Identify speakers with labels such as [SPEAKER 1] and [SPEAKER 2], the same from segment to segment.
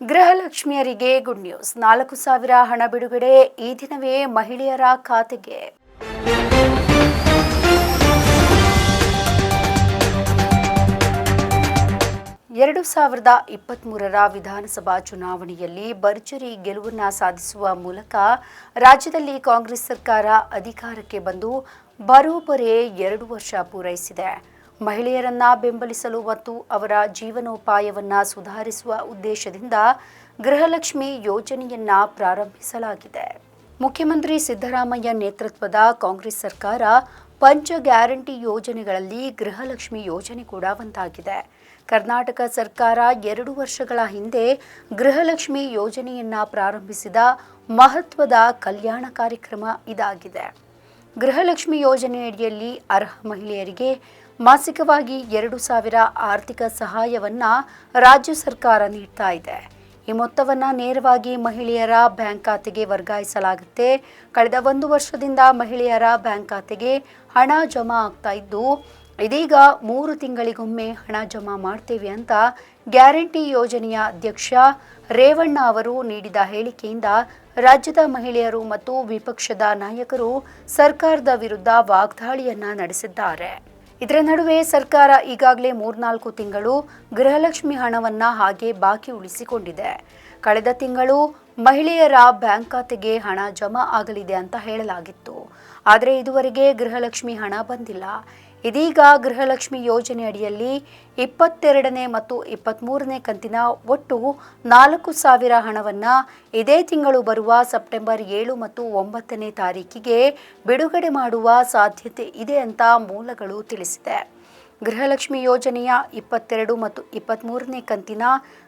[SPEAKER 1] ಗೃಹಲಕ್ಷ್ಮಿಯರಿಗೆ good news ನಾಲ್ಕು ಸಾವಿರ ಹಣ ಬಿಡುಗಡೆ. ಈ ದಿನವೇ ಮಹಿಳೆಯರ ಖಾತೆಗೆ. ಎರಡು ಸಾವಿರದ ಇಪ್ಪತ್ತ್ಮೂರರ ವಿಧಾನಸಭಾ ಚುನಾವಣೆಯಲ್ಲಿ ಭರ್ಜರಿ ಗೆಲುವನ್ನು ಸಾಧಿಸುವ ಮೂಲಕ ರಾಜ್ಯದಲ್ಲಿ ಕಾಂಗ್ರೆಸ್ ಸರ್ಕಾರ ಅಧಿಕಾರಕ್ಕೆ ಬಂದು ಬರೋಬ್ಬರೇ ಎರಡು ವರ್ಷ ಪೂರೈಸಿದೆ. ಮಹಿಳೆಯರನ್ನ ಬೆಂಬಲಿಸಲು ಮತ್ತು ಅವರ ಜೀವನೋಪಾಯವನ್ನ ಸುಧಾರಿಸುವ ಉದ್ದೇಶದಿಂದ ಗೃಹಲಕ್ಷ್ಮಿ ಯೋಜನೆಯನ್ನ ಪ್ರಾರಂಭಿಸಲಾಗಿದೆ. ಮುಖ್ಯಮಂತ್ರಿ ಸಿದ್ದರಾಮಯ್ಯ ನೇತೃತ್ವದ ಕಾಂಗ್ರೆಸ್ ಸರ್ಕಾರ ಪಂಚ ಗ್ಯಾರಂಟಿ ಯೋಜನೆಗಳಲ್ಲಿ ಗೃಹಲಕ್ಷ್ಮಿ ಯೋಜನೆ ಕೂಡ ಒಂದಾಗಿದೆ. ಕರ್ನಾಟಕ ಸರ್ಕಾರ ಎರಡು ವರ್ಷಗಳ ಹಿಂದೆ ಗೃಹಲಕ್ಷ್ಮಿ ಯೋಜನೆಯನ್ನ ಪ್ರಾರಂಭಿಸಿದ ಮಹತ್ವದ ಕಲ್ಯಾಣ ಕಾರ್ಯಕ್ರಮ ಇದಾಗಿದೆ. ಗೃಹಲಕ್ಷ್ಮಿ ಯೋಜನೆಯಡಿಯಲ್ಲಿ ಅರ್ಹ ಮಹಿಳೆಯರಿಗೆ ಮಾಸಿಕವಾಗಿ ಎರಡು ಸಾವಿರ ಆರ್ಥಿಕ ಸಹಾಯವನ್ನ ರಾಜ್ಯ ಸರ್ಕಾರ ನೀಡ್ತಾ ಇದೆ. ಈ ಮೊತ್ತವನ್ನು ನೇರವಾಗಿ ಮಹಿಳೆಯರ ಬ್ಯಾಂಕ್ ಖಾತೆಗೆ ವರ್ಗಾಯಿಸಲಾಗುತ್ತೆ. ಕಳೆದ ಒಂದು ವರ್ಷದಿಂದ ಮಹಿಳೆಯರ ಬ್ಯಾಂಕ್ ಖಾತೆಗೆ ಹಣ ಜಮಾ ಆಗ್ತಾ ಇದ್ದು, ಇದೀಗ ಮೂರು ತಿಂಗಳಿಗೊಮ್ಮೆ ಹಣ ಜಮಾ ಮಾಡ್ತೇವೆ ಅಂತ ಗ್ಯಾರಂಟಿ ಯೋಜನೆಯ ಅಧ್ಯಕ್ಷ ರೇವಣ್ಣ ಅವರು ನೀಡಿದ ಹೇಳಿಕೆಯಿಂದ ರಾಜ್ಯದ ಮಹಿಳೆಯರು ಮತ್ತು ವಿಪಕ್ಷದ ನಾಯಕರು ಸರ್ಕಾರದ ವಿರುದ್ಧ ವಾಗ್ದಾಳಿಯನ್ನ ನಡೆಸಿದ್ದಾರೆ. ಇದರ ನಡುವೆ ಸರ್ಕಾರ ಈಗಾಗಲೇ ಮೂರ್ನಾಲ್ಕು ತಿಂಗಳು ಗೃಹಲಕ್ಷ್ಮಿ ಹಣವನ್ನ ಹಾಗೆ ಬಾಕಿ ಉಳಿಸಿಕೊಂಡಿದೆ. ಕಳೆದ ತಿಂಗಳು ಮಹಿಳೆಯರ ಬ್ಯಾಂಕ್ ಖಾತೆಗೆ ಹಣ ಜಮಾ ಆಗಲಿದೆ ಅಂತ ಹೇಳಲಾಗಿತ್ತು. ಆದರೆ ಇದುವರೆಗೆ ಗೃಹಲಕ್ಷ್ಮಿ ಹಣ ಬಂದಿಲ್ಲ. ಇದೀಗ ಗೃಹಲಕ್ಷ್ಮಿ ಯೋಜನೆ ಅಡಿಯಲ್ಲಿ ಇಪ್ಪತ್ತೆರಡನೇ ಮತ್ತು ಇಪ್ಪತ್ತ್ಮೂರನೇ ಕಂತಿನ ಒಟ್ಟು ನಾಲ್ಕು ಸಾವಿರ ಹಣವನ್ನು ಇದೇ ತಿಂಗಳು ಬರುವ ಸೆಪ್ಟೆಂಬರ್ ಏಳು ಮತ್ತು ಒಂಬತ್ತನೇ ತಾರೀಕಿಗೆ ಬಿಡುಗಡೆ ಮಾಡುವ ಸಾಧ್ಯತೆ ಇದೆ ಅಂತ ಮೂಲಗಳು ತಿಳಿಸಿದೆ. ಗೃಹಲಕ್ಷ್ಮಿ ಯೋಜನೆಯ ಇಪ್ಪತ್ತೆರಡು ಮತ್ತು ಇಪ್ಪತ್ತ್ಮೂರನೇ ಕಂತಿನ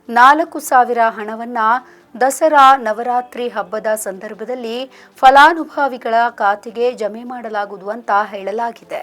[SPEAKER 1] ನಾಲ್ಕು ಸಾವಿರ ಹಣವನ್ನು ದಸರಾ ನವರಾತ್ರಿ ಹಬ್ಬದ ಸಂದರ್ಭದಲ್ಲಿ ಫಲಾನುಭವಿಗಳ ಖಾತೆಗೆ ಜಮೆ ಮಾಡಲಾಗುವುದು ಅಂತ ಹೇಳಲಾಗಿದೆ.